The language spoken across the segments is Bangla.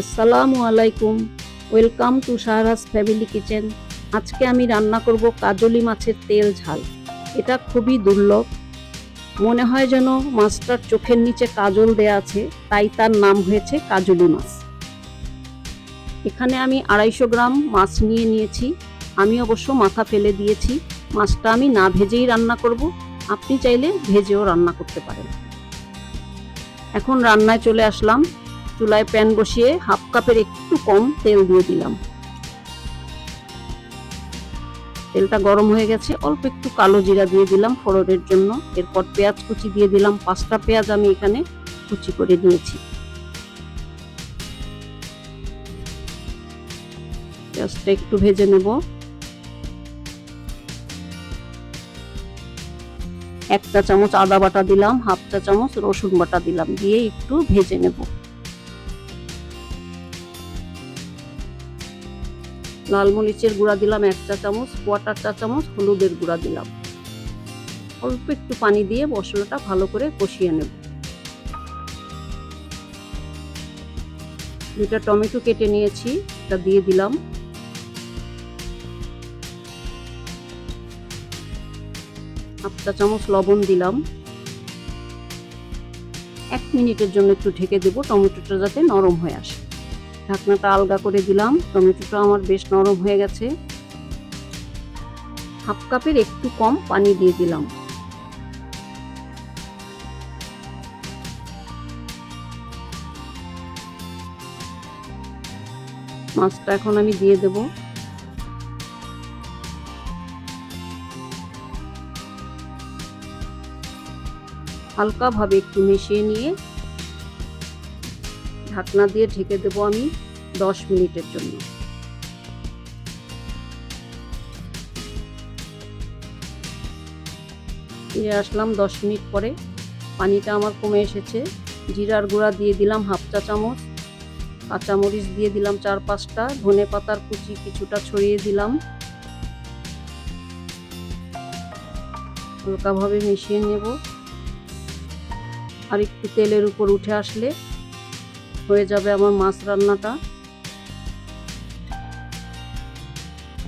আসসালামু আলাইকুম। Welcome to Shahraj family kitchen. আজকে আমি রান্না করব কাজলি মাছের তেল ঝাল। এটা খুবই দুর্লভ। মনে হয় যেন মাছটার চোখের নিচে কাজল দেয়া আছে, তাই তার নাম হয়েছে কাজলি মাছ। এখানে আমি আড়াইশো গ্রাম মাছ নিয়ে নিয়েছি। আমি অবশ্য মাথা ফেলে দিয়েছি। মাছটা আমি না ভেজেই রান্না করব। আপনি চাইলে ভেজেও রান্না করতে পারেন। এখন রান্নায় চলে আসলাম। চুলায় প্যান বসিয়ে হাফ কাপের একটু কম তেল দিয়ে দিলাম। তেলটা গরম হয়ে গেছে, অল্প একটু কালো জিরা দিয়ে দিলাম ফোড়নের জন্য। এরপর পেঁয়াজ কুচি দিয়ে দিলাম, পাঁচটা পেঁয়াজ আমি এখানে কুচি করে নিয়েছি। পেঁয়াজটা একটু ভেজে নেব। এক চা চামচ আদা বাটা দিলাম, হাফ চা চামচ রসুন বাটা দিলাম, দিয়ে একটু ভেজে নেব। লাল মরিচের গুঁড়া দিলাম এক চা চামচ, কোয়াটার চা চামচ, হলুদের গুঁড়া দিলাম। অল্প একটু পানি দিয়ে মশলাটা ভালো করে কষিয়ে নেব। দুটা টমেটো কেটে নিয়েছি, এটা দিয়ে দিলাম। হাফ চা চামচ লবণ দিলাম। এক মিনিটের জন্য একটু ঢেকে দেবো, টমেটোটা যাতে নরম হয়ে আসে। ঢাকনাটা আলগা করে দিলাম। টমেটোটা আমার বেশ নরম হয়ে গেছে। হাফ কাপের একটু কম পানি দিয়ে দিলাম। মাছটা এখন আমি দিয়ে দেব। হালকাভাবে একটু মিশিয়ে নিয়ে ঢাকনা দিয়ে ঢেকে দেবো আমি দশ মিনিটের জন্য। ফিরে আসলাম দশ মিনিট পরে। পানিটা আমার কমে এসেছে। জিরার গুঁড়া দিয়ে দিলাম হাফ চা চামচ। কাঁচামরিচ দিয়ে দিলাম চার পাঁচটা। ধনে পাতার কুচি কিছুটা ছড়িয়ে দিলাম। হালকাভাবে মিশিয়ে নেব। আর একটু তেলের উপর উঠে আসলে হয়ে যাবে আমার মাছ রান্নাটা।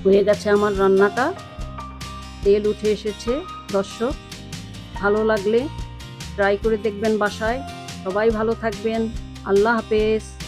হয়ে গেছে আমার রান্নাটা। তেল উঠে এসেছে, দর্শক। ভালো লাগলে ট্রাই করে দেখবেন বাসায়। সবাই ভালো থাকবেন। আল্লাহ হাফেজ।